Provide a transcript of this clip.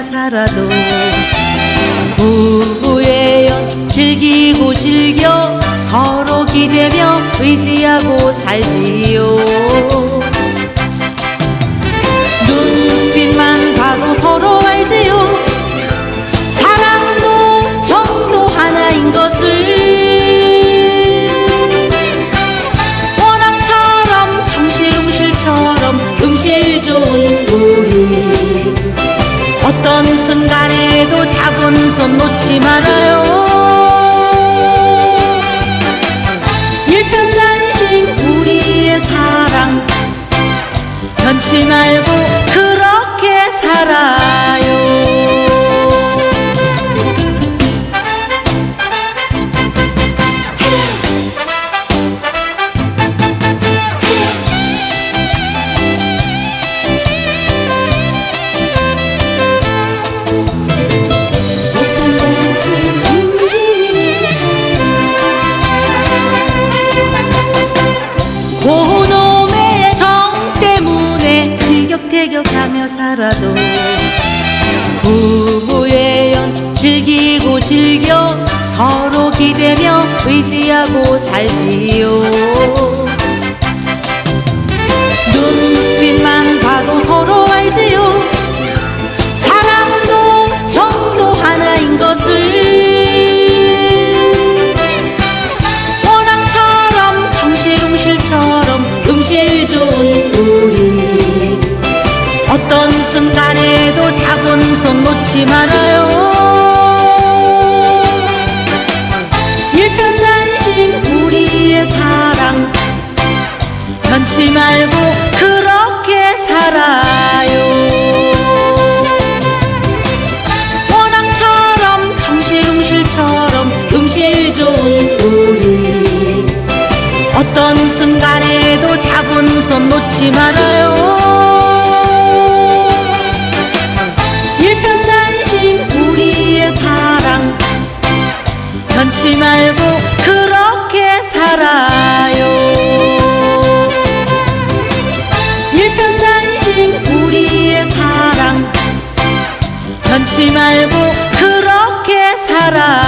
살아도 부부의 즐기고 즐겨 서로 기대며 의지하고 살지요 손 놓지 말아요. 일편단심 우리의 사랑. 변치 말고 그렇게 살아 살아도 부부의 연 즐기고 즐겨 서로 기대며 의지하고 살지요 잡은 손 놓지 말아요. 일편단심 우리의 사랑. 변치 말고 그렇게 살아요. 원앙처럼 청실웅실처럼 음실 좋은 우리. 어떤 순간에도 잡은 손 놓지 말아요 변치 말고 그렇게 살아요. 일편단심 우리의 사랑. 변치 말고 그렇게 살아